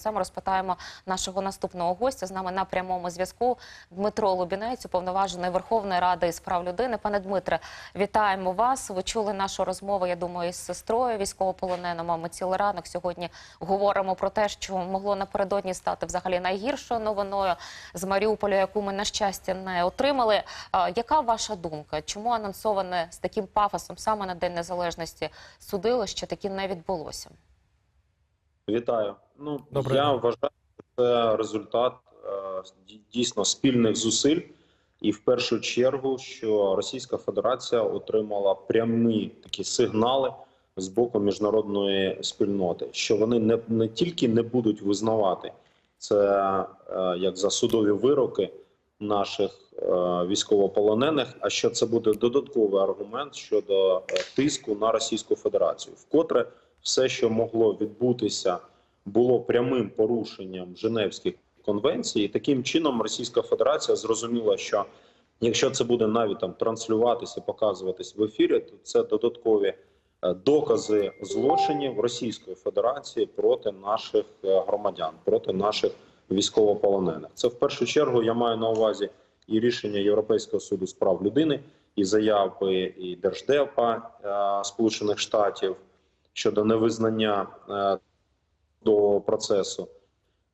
Саме розпитаємо нашого наступного гостя. З нами на прямому зв'язку Дмитро Лубінець, уповноважений Верховної Ради із прав людини. Пане Дмитре, вітаємо вас. Ви чули нашу розмову, я думаю, із сестрою військовополоненим. А Ми цілий ранок сьогодні говоримо про те, що могло напередодні стати взагалі найгіршою новиною з Маріуполя, яку ми на щастя не отримали. Яка ваша думка? Чому анонсоване з таким пафосом саме на День Незалежності судилище таки не відбулося? Вітаю. Ну Доброго я вважаю, що це результат е, дійсно спільних зусиль, і в першу чергу, що Російська Федерація отримала прямі такі сигнали з боку міжнародної спільноти, що вони не, не тільки не будуть визнавати це е, як за судові вироки наших е, військовополонених, а що це буде додатковий аргумент щодо тиску на Російську Федерацію, вкотре все, що могло відбутися, було прямим порушенням Женевських конвенцій. І таким чином Російська Федерація зрозуміла, що якщо це буде навіть там транслюватися, показуватись в ефірі, то це додаткові е, докази злочинів Російської Федерації проти наших е, громадян, проти наших військовополонених. Це в першу чергу я маю на увазі і рішення Європейського суду з прав людини, і заяви і Держдепа е, Сполучених Штатів щодо невизнання е, до процесу.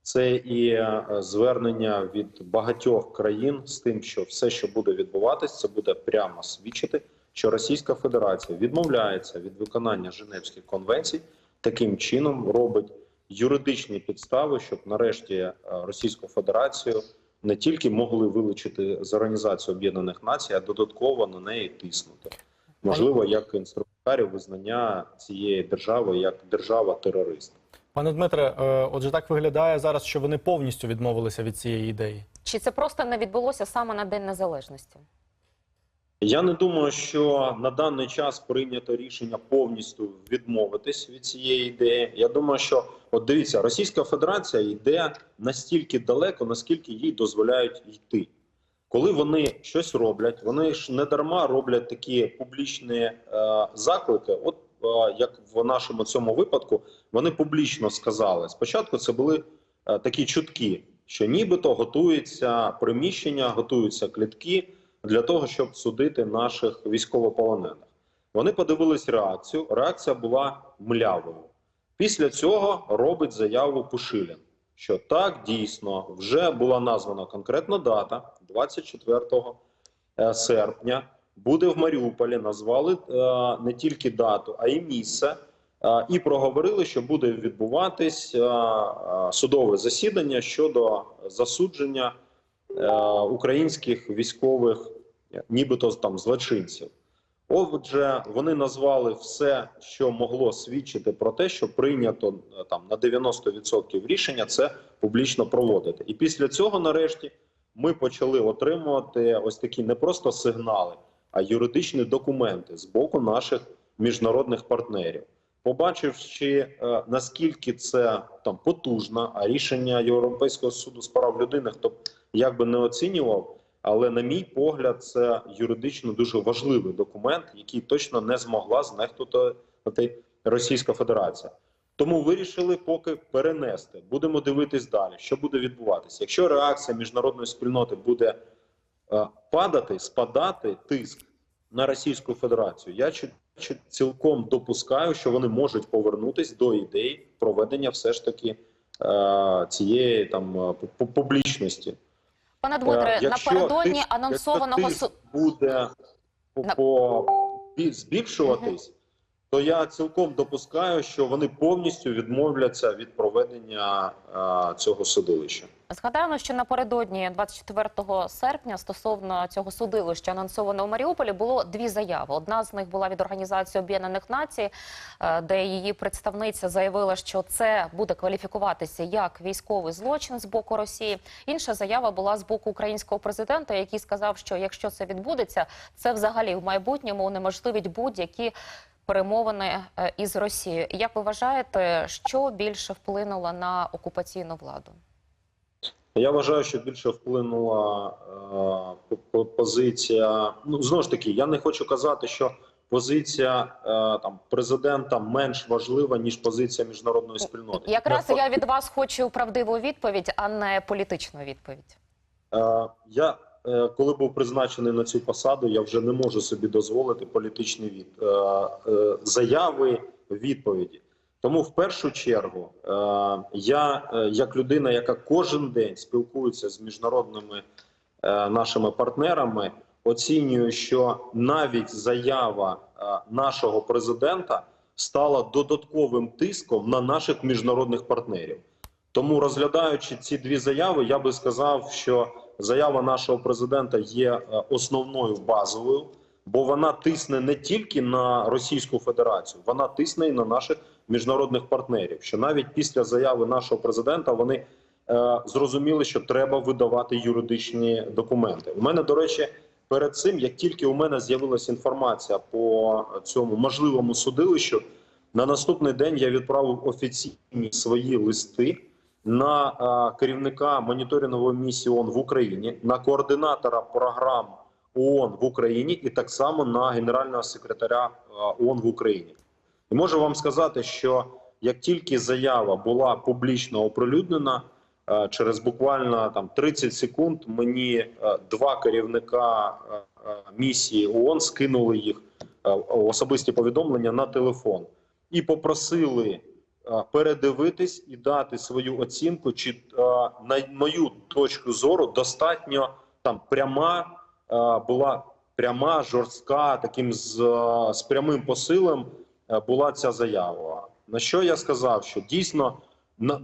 Це і е, звернення від багатьох країн з тим, що все, що буде відбуватись, це буде прямо свідчити, що Російська Федерація відмовляється від виконання Женевських конвенцій, таким чином робить юридичні підстави, щоб нарешті е, Російську Федерацію не тільки могли вилучити з Організації Об'єднаних Націй, а додатково на неї тиснути. Можливо, як інструментарій визнання цієї держави як держава-терорист. Пане Дмитре, е, отже, так виглядає зараз, що вони повністю відмовилися від цієї ідеї. Чи це просто не відбулося саме на День Незалежності? Я не думаю, що на даний час прийнято рішення повністю відмовитись від цієї ідеї. Я думаю, що от дивіться, Російська Федерація йде настільки далеко, наскільки їй дозволяють йти. Коли вони щось роблять, вони ж не дарма роблять такі публічні е, заклики. От е, як в нашому цьому випадку, вони публічно сказали. Спочатку це були е, такі чутки, що нібито готується приміщення, готуються клітки для того, щоб судити наших військовополонених. Вони подивились реакцію. Реакція була млявою. Після цього робить заяву Пушилін, що так дійсно вже була названа конкретна дата 24 е, серпня. Буде в Маріуполі. Назвали е, не тільки дату, а й місце. Е, І проговорили, що буде відбуватись судове засідання щодо засудження українських військових, нібито там злочинців. Отже, вони назвали все, що могло свідчити про те, що прийнято там на 90% рішення це публічно проводити. І після цього, нарешті, ми почали отримувати ось такі не просто сигнали, а юридичні документи з боку наших міжнародних партнерів. Побачивши е, наскільки це там потужно, а рішення Європейського суду з прав людини, хто б як би не оцінював, але на мій погляд, це юридично дуже важливий документ, який точно не змогла знехтувати Російська Федерація. Тому вирішили поки перенести. Будемо дивитись далі, що буде відбуватися. Якщо реакція міжнародної спільноти буде е, падати, спадати тиск на Російську Федерацію, я цілком допускаю, що вони можуть повернутись до ідеї проведення все ж таки е, цієї там е, публічності. Пане Дмитре, Е, напередодні анонсованого тиск буде по, по збільшуватись, то я цілком допускаю, що вони повністю відмовляться від проведення цього судилища. згадаємо, що напередодні 24 серпня стосовно цього судилища, анонсованого у Маріуполі, було дві заяви. Одна з них була від Організації Об'єднаних Націй, е, де її представниця заявила, що це буде кваліфікуватися як військовий злочин з боку Росії. Інша заява була з боку українського президента, який сказав, що якщо це відбудеться, це взагалі в майбутньому унеможливить будь-які. Перемовини е, із Росією. Як ви вважаєте, що більше вплинуло на окупаційну владу? Я вважаю, що більше вплинула е, по- по- позиція. Ну знову ж таки, я не хочу казати, що позиція е, там президента менш важлива ніж позиція міжнародної спільноти. Якраз я від вас хочу правдиву відповідь, а не політичну відповідь. Е, Я коли був призначений на цю посаду, я вже не можу собі дозволити політичні від е, е, заяви, відповіді. Тому в першу чергу е, я, е, як людина, яка кожен день спілкується з міжнародними е, нашими партнерами, оцінюю, що навіть заява е, нашого президента стала додатковим тиском на наших міжнародних партнерів. Тому розглядаючи ці дві заяви, я би сказав, що заява нашого президента є е, основною базовою, бо вона тисне не тільки на Російську Федерацію, вона тисне і на наших міжнародних партнерів. Що навіть після заяви нашого президента вони е, зрозуміли, що треба видавати юридичні документи. У мене, до речі, перед цим, як тільки у мене з'явилася інформація по цьому можливому судилищу, на наступний день я відправив офіційні свої листи на е, керівника моніторингової місії ООН в Україні, на координатора програм ООН в Україні і так само на генерального секретаря е, ООН в Україні. І можу вам сказати, що як тільки заява була публічно оприлюднена, е, через буквально там 30 секунд мені два керівника місії ООН скинули їх особисті повідомлення на телефон і попросили передивитись і дати свою оцінку, чи е, на мою точку зору достатньо там пряма е, була пряма, жорстка, таким з, е, з прямим посилом е, була ця заява. На що я сказав, що дійсно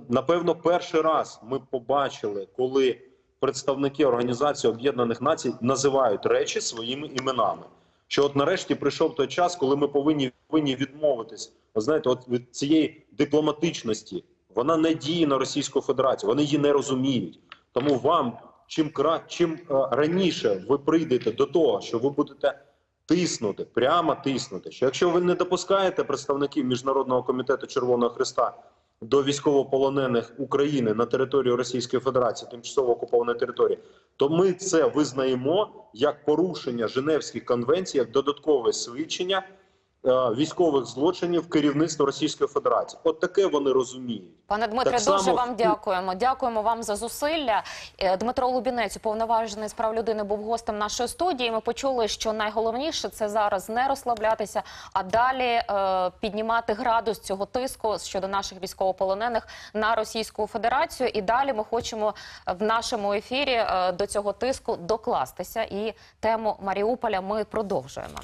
напевно перший раз ми побачили, коли представники Організації Об'єднаних Націй називають речі своїми іменами. Що от нарешті прийшов той час, коли ми повинні повинні відмовитись. Ви знаєте, от від цієї дипломатичності вона не діє на Російську Федерацію, вони її не розуміють. Тому вам чим кра... чим е, раніше ви прийдете до того, що ви будете тиснути, прямо тиснути, що якщо ви не допускаєте представників міжнародного комітету Червоного Христа до військовополонених України на територію Російської Федерації, тимчасово окупованої території, то ми це визнаємо як порушення Женевських конвенцій, як додаткове свідчення військових злочинів керівництва Російської Федерації. От таке вони розуміють. Пане Дмитре, Так само- дуже вам дякуємо. Дякуємо вам за зусилля. Е, Дмитро Лубінець, уповноважений з прав людини, був гостем нашої студії. Ми почули, що найголовніше це зараз не розслаблятися, а далі е, піднімати градус цього тиску щодо наших військовополонених на Російську Федерацію. І далі ми хочемо в нашому ефірі е, до цього тиску докластися. І тему Маріуполя ми продовжуємо.